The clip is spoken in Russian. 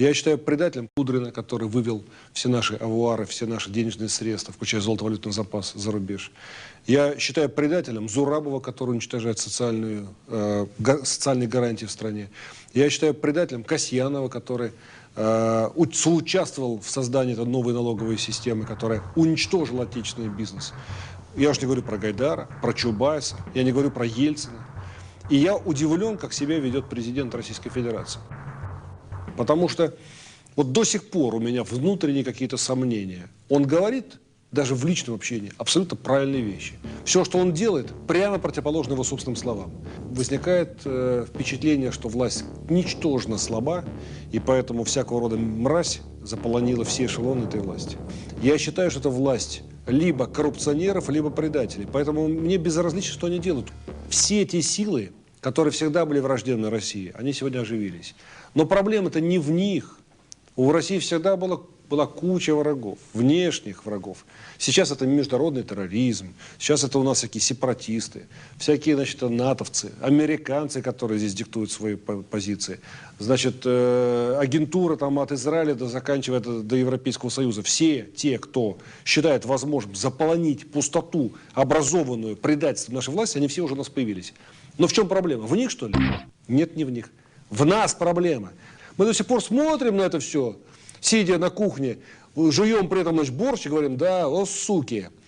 Я считаю предателем Кудрина, который вывел все наши авуары, все наши денежные средства, включая золотовалютный запас за рубеж. Я считаю предателем Зурабова, который уничтожает социальную, э, социальные гарантии в стране. Я считаю предателем Касьянова, который э, соучаствовал в создании этой новой налоговой системы, которая уничтожила отечественный бизнес. Я уж не говорю про Гайдара, про Чубайса, я не говорю про Ельцина. И я удивлен, как себя ведет президент Российской Федерации. Потому что вот до сих пор у меня внутренние какие-то сомнения. Он говорит, даже в личном общении, абсолютно правильные вещи. Все, что он делает, прямо противоположно его собственным словам. Возникает э, впечатление, что власть ничтожно слаба, и поэтому всякого рода мразь заполонила все эшелоны этой власти. Я считаю, что это власть либо коррупционеров, либо предателей. Поэтому мне безразлично, что они делают. Все эти силы, которые всегда были враждебны России, они сегодня оживились. Но проблема-то не в них. У России всегда была, была куча врагов, внешних врагов. Сейчас это международный терроризм, сейчас это у нас всякие сепаратисты, всякие, значит, натовцы, американцы, которые здесь диктуют свои по- позиции. Значит, э, агентура там от Израиля до заканчивая до, до Европейского Союза. Все те, кто считает возможным заполонить пустоту, образованную предательством нашей власти, они все уже у нас появились. Но в чем проблема? В них, что ли? Нет, не в них. В нас проблема. Мы до сих пор смотрим на это все, сидя на кухне, жуем при этом значит, борщ и говорим, да, о, суки.